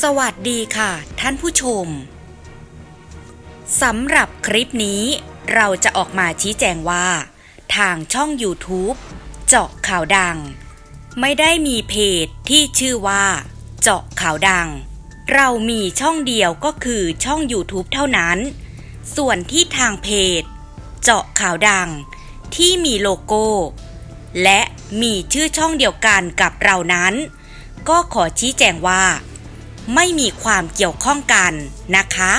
สวัสดีค่ะ ท่านผู้ชมสำหรับคลิปนี้เราจะออกมาชี้แจงว่า ทางช่อง YouTube เจาะข่าวดัง ไม่ได้มีเพจที่ชื่อว่า เจาะข่าวดัง เรามีช่องเดียวก็คือช่อง YouTube เท่านั้น ส่วนที่ทางเพจ เจาะข่าวดัง ที่มีโลโก้ และมีชื่อช่องเดียวกันกับเรานั้น ก็ขอชี้แจงว่า ไม่มีความเกี่ยวข้องกันนะคะ